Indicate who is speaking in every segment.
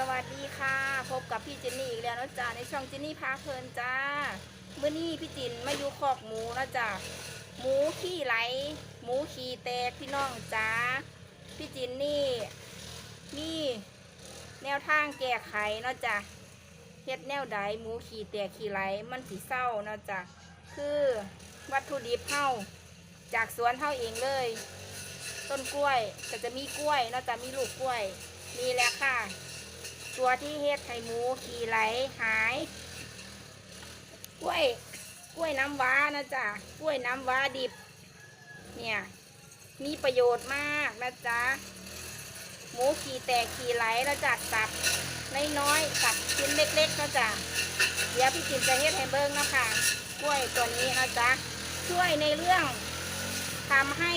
Speaker 1: สวัสดีค่ะ พบกับพี่เจนนี่อีกแล้วนะจ๊ะในช่องเจนนี่พาเพลินจ้าเมื่อนี้พี่จินมาอยู่คอกหมูนะจ๊ะหมูขี้ไหล หมูขี้แตกพี่น้องจ้าพี่จินนี่มีแนวทางแก้ไขนะจ๊ะเฮ็ดแนวใดหมูขี้แตกขี้ไหลมันสีเศร้านะจ๊ะคือวัตถุดิบเฮาจากสวนเฮาเองเลย ต้นกล้วยก็จะมีกล้วยนะจ๊ะมีลูกกล้วยนี่แหละค่ะ ตัวที่เฮ็ดไข่หมูขี่ไหลหาย กล้วย กล้วยน้ำว้านะจ๊ะ กล้วยน้ำว้าดิบ เนี่ย มีประโยชน์มากนะจ๊ะ หมูขี่แตกขี่ไหลนะจ๊ะตับน้อยๆตับชิ้นเล็กๆนะจ๊ะ เดี๋ยวพี่จินจะเฮ็ดให้เบิ้งนะคะกล้วยตัวนี้นะจ๊ะ ช่วยในเรื่องทำให้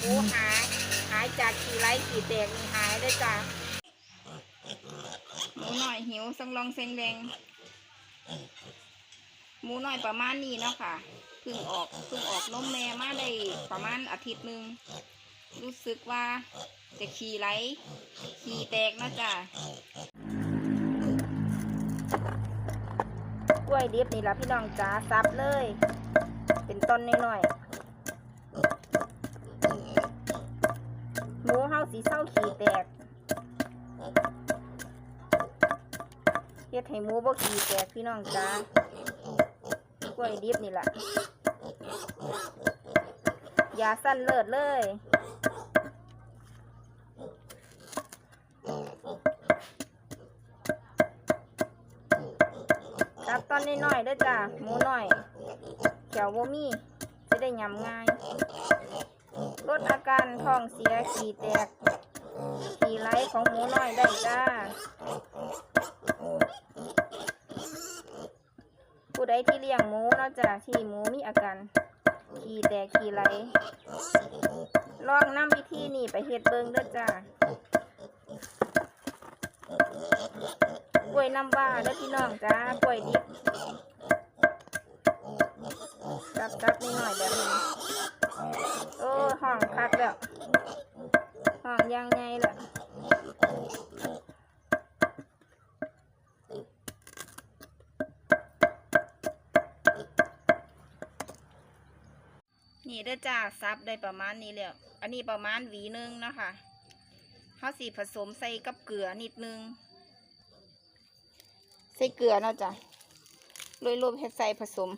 Speaker 1: หมูหาย หายจากขี่ไหลขี่แตกนี่หายเลยจ้ะ อยหิวสังลองเซงแดงหมูหน่อยประมาณนี้เนาะค่ะเพิ่งออกเพิ่งออกนมแม่มาได้ประมาณอาทิตย์หนึ่งรู้สึกว่าจะขี่ไหลขี่แตกนะจ้ะกล้วยดิบนี่ละพี่น้องจ้าซับเลย เป็นต้นน้อยๆหมูเฮาสีเศร้าขี่แตก เฮ็ดให้หมูบ่ขี้แตกพี่น้องจ้ากล้วยดิบนี่แหละยาสั้นเลิศเลยตัดตอนน้อยๆเด้จ้าหมูน้อยแขวบ่มีจะได้ยำง่าย ลดอาการท้องเสียขี้แตกขี้ไหลของหมูน้อยได้จ้า ผู้ใดที่เลี้ยงหมูเนาะจ้ะที่หมูมีอาการขี้แตกขี้ไหลลองนำวิธีนี้ไปเฮ็ดเบิ่งเด้อจ้ากล้วยน้ำว้าเด้อพี่น้องจ้ากล้วยดิบจับจับนิดหน่อยแบบนี้โอ้ห้องคักแล้ว นี่เด้อจ้าซับได้ประมาณนี้แล้ว อันนี้ประมาณหวีหนึงนะคะเขาสีผสมใส่กับเกลือนิดนึง ใส่เกลือเนาะจ้ะโรยรวมเฮ็ดใส่ผสม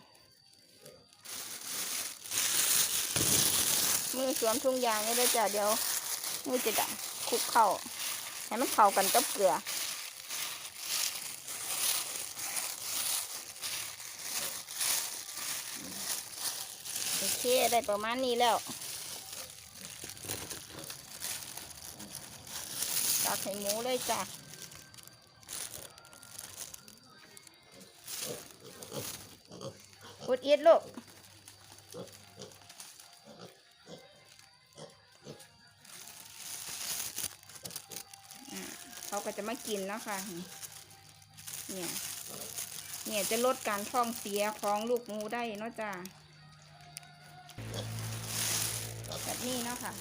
Speaker 1: มือสวมทุงยางนี่เด้อจ้าเดี๋ยวมือจะดังคลุกเข้าให้มันเข้ากันกับเกลือ โอเค ได้ประมาณนี้แล้วตักให้หมูเลยจ้ะอุดอิดลูกเขาก็จะมากินแล้วค่ะ เนี่ย เนี่ยจะลดการท้องเสียของลูกหมูได้เนาะจ้า แบบนี้เนาะค่ะ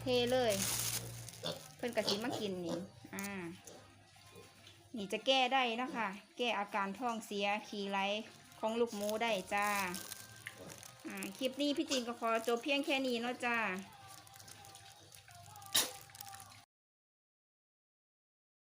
Speaker 1: เทเลย เพิ่นกระสิมากินนี่ อ่า นี่จะแก้ได้เนาะค่ะ แก้อาการท้องเสียขี่ไหลของลูกหมูได้จ้า อ่า คลิปนี้พี่จีนก็ขอจบเพียงแค่นี้เนาะจ้า